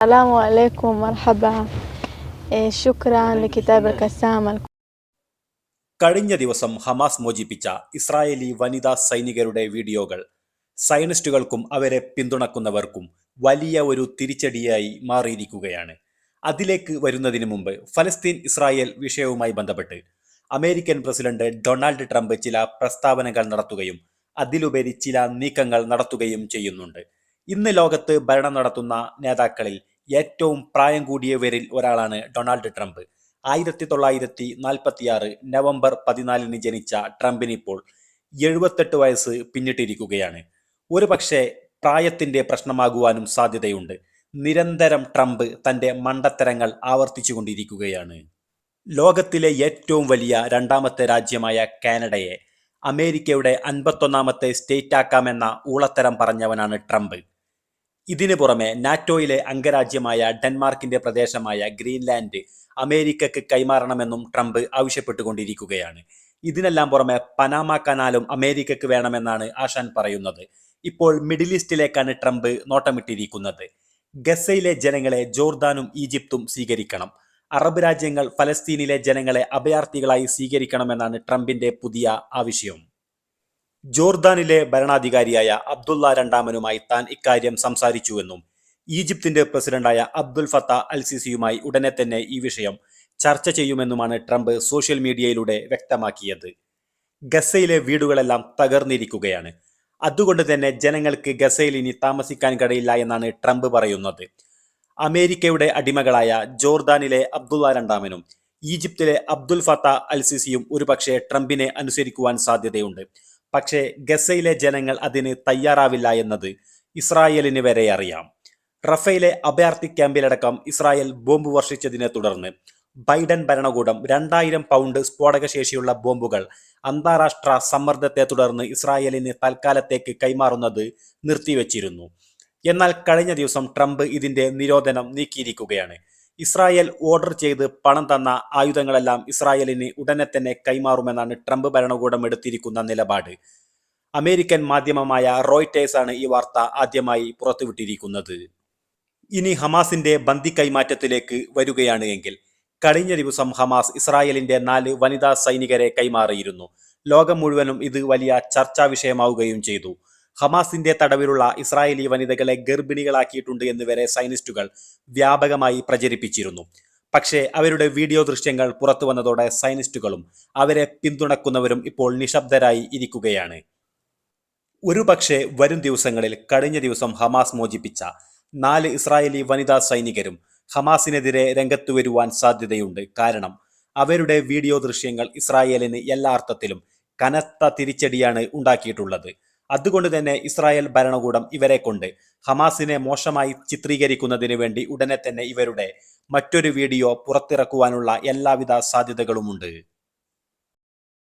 السلام عليكم مرحبا إيه، شكرا لكتاب القسام കഴിഞ്ഞ ദിവസം Hamas മോചിപ്പിച്ച Israeli വനിതാ സൈനികരുടെ വീഡിയോകൾ സയനിസ്റ്റുകൾക്കും അവരെ പിന്തുണക്കുന്നവർക്കും വലിയ ഒരു തിരിച്ചടിയായി മാറിയിരിക്കുകയാണ് അതിലേക്ക് വരുന്നതിന് മുമ്പ് ഫലസ്തീൻ ഇസ്രായേൽ വിഷയവുമായി ബന്ധപ്പെട്ട് അമേരിക്കൻ പ്രസിഡന്റ് ഡൊണാൾഡ് ട്രംപ് ചില പ്രസ്താവനകൾ നടത്തുകയും അതിലുപരി ചില നീക്കങ്ങൾ നടത്തുകയും ചെയ്യുന്നുണ്ട് ഇന്ന് ലോകത്ത് ഭരണം നടത്തുന്ന നേതാക്കളിൽ ഏറ്റവും പ്രായം കൂടിയവരിൽ ഒരാളാണ് ഡൊണാൾഡ് ട്രംപ്. ആയിരത്തി തൊള്ളായിരത്തി നാൽപ്പത്തിയാറ് നവംബർ പതിനാലിന് ജനിച്ച ട്രംപിനിപ്പോൾ എഴുപത്തെട്ട് വയസ്സ് പിന്നിട്ടിരിക്കുകയാണ്. ഒരു പക്ഷേ പ്രായത്തിന്റെ പ്രശ്നമാകുവാനും സാധ്യതയുണ്ട്. നിരന്തരം ട്രംപ് തന്റെ മണ്ടത്തരങ്ങൾ ആവർത്തിച്ചുകൊണ്ടിരിക്കുകയാണ് ലോകത്തിലെ ഏറ്റവും വലിയ രണ്ടാമത്തെ രാജ്യമായ കാനഡയെ അമേരിക്കയുടെ അൻപത്തൊന്നാമത്തെ സ്റ്റേറ്റ് ആക്കാമെന്ന ഊളത്തരം പറഞ്ഞവനാണ് ട്രംപ്. ഇതിനു പുറമെ നാറ്റോയിലെ അംഗരാജ്യമായ ഡെൻമാർക്കിന്റെ പ്രദേശമായ ഗ്രീൻലാൻഡ് അമേരിക്കക്ക് കൈമാറണമെന്നും ട്രംപ് ആവശ്യപ്പെട്ടുകൊണ്ടിരിക്കുകയാണ്. ഇതിനെല്ലാം പുറമെ പനാമ കനാലും അമേരിക്കക്ക് വേണമെന്നാണ് ആശാൻ പറയുന്നത്. ഇപ്പോൾ മിഡിൽ ഈസ്റ്റിലേക്കാണ് ട്രംപ് നോട്ടമിട്ടിരിക്കുന്നത്. ഗസയിലെ ജനങ്ങളെ ജോർദാനും ഈജിപ്തും സ്വീകരിക്കണം. അറബ് രാജ്യങ്ങൾ ഫലസ്തീനിലെ ജനങ്ങളെ അഭയാർത്ഥികളായി സ്വീകരിക്കണമെന്നാണ് ട്രംപിന്റെ പുതിയ ആവശ്യം. ജോർദാനിലെ ഭരണാധികാരിയായ അബ്ദുള്ള രണ്ടാമനുമായി താൻ ഇക്കാര്യം സംസാരിച്ചുവെന്നും ഈജിപ്തിന്റെ പ്രസിഡന്റായ അബ്ദുൽ ഫത്ത അൽ സിസിയുമായി ഉടനെ തന്നെ ഈ വിഷയം ചർച്ച ചെയ്യുമെന്നുമാണ് ട്രംപ് സോഷ്യൽ മീഡിയയിലൂടെ വ്യക്തമാക്കിയത്. ഗസയിലെ വീടുകളെല്ലാം തകർന്നിരിക്കുകയാണ്. അതുകൊണ്ട് തന്നെ ജനങ്ങൾക്ക് ഗസയിൽ ഇനി താമസിക്കാൻ കഴിയില്ല എന്നാണ് ട്രംപ് പറയുന്നത്. അമേരിക്കയുടെ അടിമകളായ ജോർദാനിലെ അബ്ദുള്ള രണ്ടാമനും ഈജിപ്തിലെ അബ്ദുൽ ഫത്ത അൽ സിസിയും ഒരുപക്ഷെ ട്രംപിനെ അനുസരിക്കുവാൻ സാധ്യതയുണ്ട്. പക്ഷേ ഗസയിലെ ജനങ്ങൾ അതിന് തയ്യാറാവില്ല എന്നത് ഇസ്രായേലിന് വരെ അറിയാം. റഫയിലെ അഭയാർത്ഥി ക്യാമ്പിലടക്കം ഇസ്രായേൽ ബോംബ് വർഷിച്ചതിനെ തുടർന്ന് ബൈഡൻ ഭരണകൂടം രണ്ടായിരം പൗണ്ട് സ്ഫോടകശേഷിയുള്ള ബോംബുകൾ അന്താരാഷ്ട്ര സമ്മർദ്ദത്തെ തുടർന്ന് ഇസ്രായേലിന് തൽക്കാലത്തേക്ക് കൈമാറുന്നത് നിർത്തിവച്ചിരുന്നു. എന്നാൽ കഴിഞ്ഞ ദിവസം ട്രംപ് ഇതിന്റെ നിരോധനം നീക്കിയിരിക്കുകയാണ്. ഇസ്രായേൽ ഓർഡർ ചെയ്ത് പണം തന്ന ആയുധങ്ങളെല്ലാം ഇസ്രായേലിന് ഉടനെ തന്നെ കൈമാറുമെന്നാണ് ട്രംപ് ഭരണകൂടം എടുത്തിരിക്കുന്ന നിലപാട്. അമേരിക്കൻ മാധ്യമമായ റോയ്റ്റേഴ്സ് ആണ് ഈ വാർത്ത ആദ്യമായി പുറത്തുവിട്ടിരിക്കുന്നത്. ഇനി ഹമാസിന്റെ ബന്ദി കൈമാറ്റത്തിലേക്ക് വരികയാണ് എങ്കിൽ കഴിഞ്ഞ ദിവസം ഹമാസ് ഇസ്രായേലിന്റെ നാല് വനിതാ സൈനികരെ കൈമാറിയിരുന്നു. ലോകം മുഴുവനും ഇത് വലിയ ചർച്ചാ വിഷയമാവുകയും ചെയ്തു. ഹമാസിന്റെ തടവിലുള്ള ഇസ്രായേലി വനിതകളെ ഗർഭിണികളാക്കിയിട്ടുണ്ട് എന്ന് വരെ സൈനിസ്റ്റുകൾ വ്യാപകമായി പ്രചരിപ്പിച്ചിരുന്നു. പക്ഷേ അവരുടെ വീഡിയോ ദൃശ്യങ്ങൾ പുറത്തു വന്നതോടെ സൈനിസ്റ്റുകളും അവരെ പിന്തുണക്കുന്നവരും ഇപ്പോൾ നിശബ്ദരായി ഇരിക്കുകയാണ്. ഒരുപക്ഷെ വരും ദിവസങ്ങളിൽ കഴിഞ്ഞ ദിവസം ഹമാസ് മോചിപ്പിച്ച നാല് ഇസ്രായേലി വനിതാ സൈനികരും ഹമാസിനെതിരെ രംഗത്തു വരുവാൻ സാധ്യതയുണ്ട്. കാരണം അവരുടെ വീഡിയോ ദൃശ്യങ്ങൾ ഇസ്രായേലിന് എല്ലാ അർത്ഥത്തിലും കനത്ത തിരിച്ചടിയാണ് ഉണ്ടാക്കിയിട്ടുള്ളത്. അതുകൊണ്ട് തന്നെ ഇസ്രായേൽ ഭരണകൂടം ഇവരെ കൊണ്ട് ഹമാസിനെ മോശമായി ചിത്രീകരിക്കുന്നതിന് വേണ്ടി ഉടനെ തന്നെ ഇവരുടെ മറ്റൊരു വീഡിയോ പുറത്തിറക്കുവാനുള്ള എല്ലാവിധ സാധ്യതകളുമുണ്ട്.